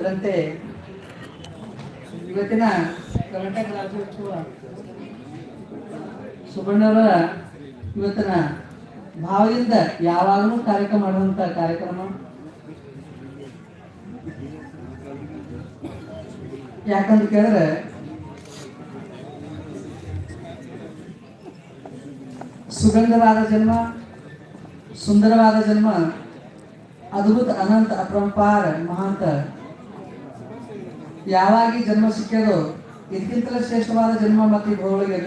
ಅದರಂತೆ ಇವತ್ತಿನ ಕರ್ನಾಟಕ ರಾಜ್ಯೋತ್ಸವ ಸುಬಣ್ಣವರ ಇವತ್ತಿನ ಭಾವದಿಂದ ಯಾವಾಗಲೂ ಕಾರ್ಯಕ್ರಮ ಮಾಡುವಂತ ಕಾರ್ಯಕ್ರಮ. ಯಾಕಂತ ಕೇಳಿದ್ರೆ, ಸುಗಂಧವಾದ ಜನ್ಮ, ಸುಂದರವಾದ ಜನ್ಮ, ಅದ್ಭುತ ಅನಂತ ಅಪರಂಪಾರ ಮಹಾಂತ ಯಾವಾಗ ಜನ್ಮ ಸಿಕ್ಕ್ಯದೋ ಇದಕ್ಕಿಂತಲೂ ಶ್ರೇಷ್ಠವಾದ ಜನ್ಮ ಮತ್ತೆ ಈ ಭೂಮಿಗೆ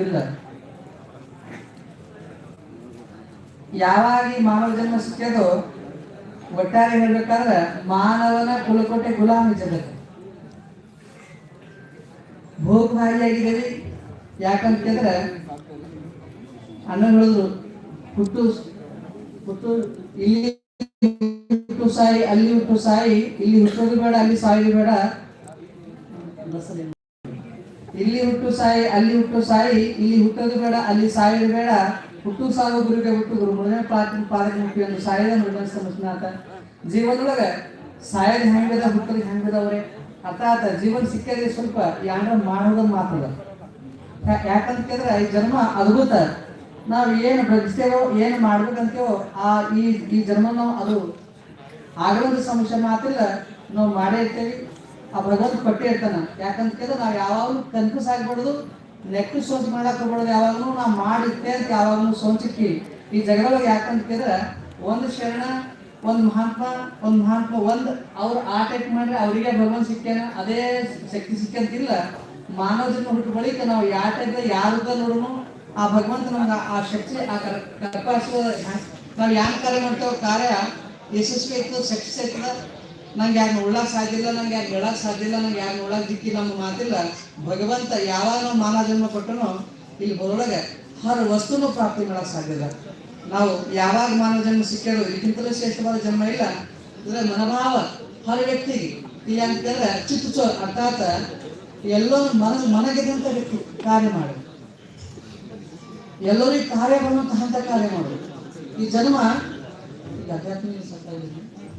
ಯಾವಾಗಿ ಮಾನವ ಜನ್ಮ ಸಿಕ್ಕ್ಯದೋ ಒಟ್ಟಾರೆ ಹೇಳ್ಬೇಕಾದ್ರೆ ಮಾನವನ ಕುಲಕೋಟೆ ಗುಲಾಮಿ ಜಗತ್ತು. ಭೋಗಭಾಗಿಯಾಗಿದ್ದೀವಿ ಯಾಕಂತ ಕೇಳಿದ್ರೆ ಅಣ್ಣ ಹೇಳಿದ್ರು, ಹುಟ್ಟು ಹುಟ್ಟು ಇಲ್ಲಿ ಹುಟ್ಟು ಸಾಯಿ, ಅಲ್ಲಿ ಹುಟ್ಟು ಸಾಯಿ, ಇಲ್ಲಿ ಹುಟ್ಟೋದು ಬೇಡ, ಅಲ್ಲಿ ಸಾಯೋದು ಬೇಡ. ಇಲ್ಲಿ ಹುಟ್ಟು ಸಾಯಿ, ಅಲ್ಲಿ ಹುಟ್ಟು ಸಾಯಿ, ಇಲ್ಲಿ ಹುಟ್ಟೋದು ಬೇಡ, ಅಲ್ಲಿ ಸಾಯೋದು ಬೇಡ. ಹುಟ್ಟು ಸಾವು ಗುರುಗೆ ಹುಟ್ಟು, ಗುರು ಮುಳುಗನೆ ಪಾತ್ರ ಪಾದಕ್ಕೆ ಮುಖ್ಯವನ್ನು ಸಾಯದ ಮೃಗ ಸಮಸ್ನಾಥ ಜೀವನದೊಳಗ ಸಾಯದ ಹೆಂಗದ, ಹುಟ್ಟದ ಹೆಂಗದವ್ರೆ ಅರ್ಥಾತ್ ಜೀವನ ಸಿಕ್ಕದೆ ಸ್ವಲ್ಪ ಯಾರ ಮಾಡೋದ ಮಾತದ ಯಾಕಂತ ಕೇಳಿದ್ರೆ ಈ ಜನ್ಮ ಅದ್ಭುತ. ನಾವು ಏನು ಬದುಕ್ತೇವೋ ಏನು ಮಾಡ್ಬೇಕಂತೇವೋ, ಆ ಈ ಈ ಜನ್ಮ ನಾವು ಅದು ಆಗಲೊಂದು ಸಮಸ್ಯೆ ಮಾತಿಲ್ಲ ನಾವು ಮಾಡೇ ಇರ್ತೇವೆ. ಆ ಭಗವಂತ ಕೊಟ್ಟೇ ಇರ್ತಾನ ಯಾಕಂತ ಕೇಳಿದ್ರೆ ನಾವು ಯಾವಾಗಲೂ ಕನ್ಫ್ಯೂಸ್ ಆಗ್ಬಿಡೋದು. ನೆಕ್ಕು ಸೋಚ್ ಮಾಡಕ್ ಹೋಗ್ಬಿಡೋದು ಯಾವಾಗಲೂ ನಾವು ಮಾಡಿದ್ದೆ ಅಂತ ಯಾವಾಗಲೂ ಸೋಚಿಕ್ಕಿ ಈ ಜಗದೊಳಗೆ ಯಾಕಂತ ಕೇಳಿದ್ರೆ ಒಂದು ಶರಣ, ಒಂದು ಮಹಾತ್ಮ ಒಂದು ಮಹಾತ್ಮ ಒಂದು ಅವ್ರು ಆ ಟೈಪ್ ಮಾಡ್ರೆ ಅವರಿಗೆ ಭಗವಂತ ಸಿಕ್ಕ್ಯಾನ. ಅದೇ ಶಕ್ತಿ ಸಿಕ್ಕಂತಿಲ್ಲ. ಮಾನವ ಜನ್ಮ ಹುಟ್ಟು ಬಳಿಕ ನಾವು ಯಾವ ಟೈಪ್ ಯಾರದ ನೋಡೋನು, ಆ ಭಗವಂತ ನಮ್ಗೆ ಆ ಶಕ್ತಿ, ಆ ಕರ್ಪಾಶ ನಾವು ಯಾವ ಕಾರ್ಯ ಮಾಡ್ತೇವೆ ಕಾರ್ಯ ಯಶಸ್ವಿ ಆಯ್ತದ ಸಕ್ಸಸ್ ಆಯ್ತದ ನಂಗೆ ಯಾರು ನೋಡ್ಲಾಕ್ ಸಾಧ್ಯ ನಂಗೆ ಯಾರು ಹೇಳಕ್ ಸಾಧ್ಯ ಇಲ್ಲ, ನಂಗೆ ಯಾರು ನೋಡಕ್ ದಿಕ್ಕಿಲ್ಲ ನಮ್ಮ ಮಾತಿಲ್ಲ. ಭಗವಂತ ಯಾವಾಗ ನಾವು ಮಾನವ ಜನ್ಮ ಕೊಟ್ಟನು ಇಲ್ಲಿ ಬರೋಳಗೆ ಹರ ವಸ್ತುನು ಪ್ರಾಪ್ತಿ ಮಾಡಕ್ ಸಾಧ್ಯ ಇಲ್ಲ. ನಾವು ಯಾವಾಗ ಮಾನವ ಜನ್ಮ ಸಿಕ್ಕೋ ಇದಕ್ಕಿಂತಲೂ ಶ್ರೇಷ್ಠವಾದ ಜನ್ಮ ಇಲ್ಲ. ಅಂದ್ರೆ ಮನಭಾವ ಹರ ವ್ಯಕ್ತಿಗೆ ಇಲ್ಲಿ ಅಂತಂದ್ರೆ ಚಿತ್ತು ಅರ್ಥಾತ್ ಎಲ್ಲೋ ಮನಸ್ಸು ಮನಗಿದಂತ ವ್ಯಕ್ತಿ ಕಾರ್ಯ ಮಾಡಿ ಎಲ್ಲರಿಗೆ ಕಾರ್ಯ ಬರುವಂತಹ ಕಾರ್ಯ ಮಾಡು ಈ ಜನ್ಮ ಆಧ್ಯಾತ್ಮಿಕ.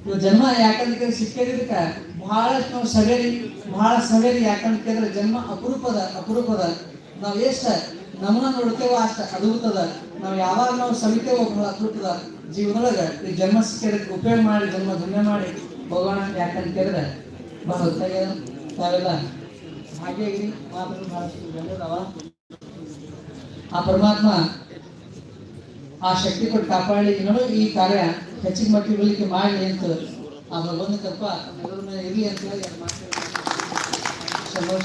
ಇವ್ ಜನ್ಮ ಯಾಕಂದ್ರೆ ಸಿಕ್ಕಿದ್ದಕ್ಕ ಬಹಳಷ್ಟು ನಾವು ಸವೇರಿ, ಬಹಳ ಸವೇರಿ ಯಾಕಂತ ಕೇಳಿದ್ರೆ ಜನ್ಮ ಅಪರೂಪದ ಅಪರೂಪದ. ನಾವು ಎಷ್ಟ ನಮ್ಮನ್ನ ನೋಡ್ತೇವೋ ಅಷ್ಟ ಅದ್ಭುತದ. ನಾವು ಯಾವಾಗ ನಾವು ಸವಿತೇವೋ ಬಹಳ ಅದ್ಭುತದ ಜೀವನದೊಳಗ ಈ ಜನ್ಮ ಸಿಕ್ಕಿದ್ದಕ್ಕೆ ಉಪಯೋಗ ಮಾಡಿ, ಜನ್ಮ ಧನ್ಯ ಮಾಡಿ ಭಗವಾನ ಯಾಕಂತ ಕೇಳಿದ್ರೆ ಬಹಳ ಹೊತ್ತಾಗ್ಯದ ತಾವೆಲ್ಲ ಹಾಗೆ ಮಾತ್ರ ಬಹಳಷ್ಟು ಆ ಪರಮಾತ್ಮ ಆ ಶಕ್ತಿ ಕೊಟ್ಟು ಕಾಪಾಡಿ ಇನ್ನೂ ಈ ಕಾರ್ಯ ಹೆಚ್ಚಿನ ಮಟ್ಟಿಗೆ ಮಾಡಿ ಅಂತ ಆ ಭಗವಂತಪ್ಪ ಇರಲಿ ಅಂತ ಹೇಳಿ ಸಂತೋಷ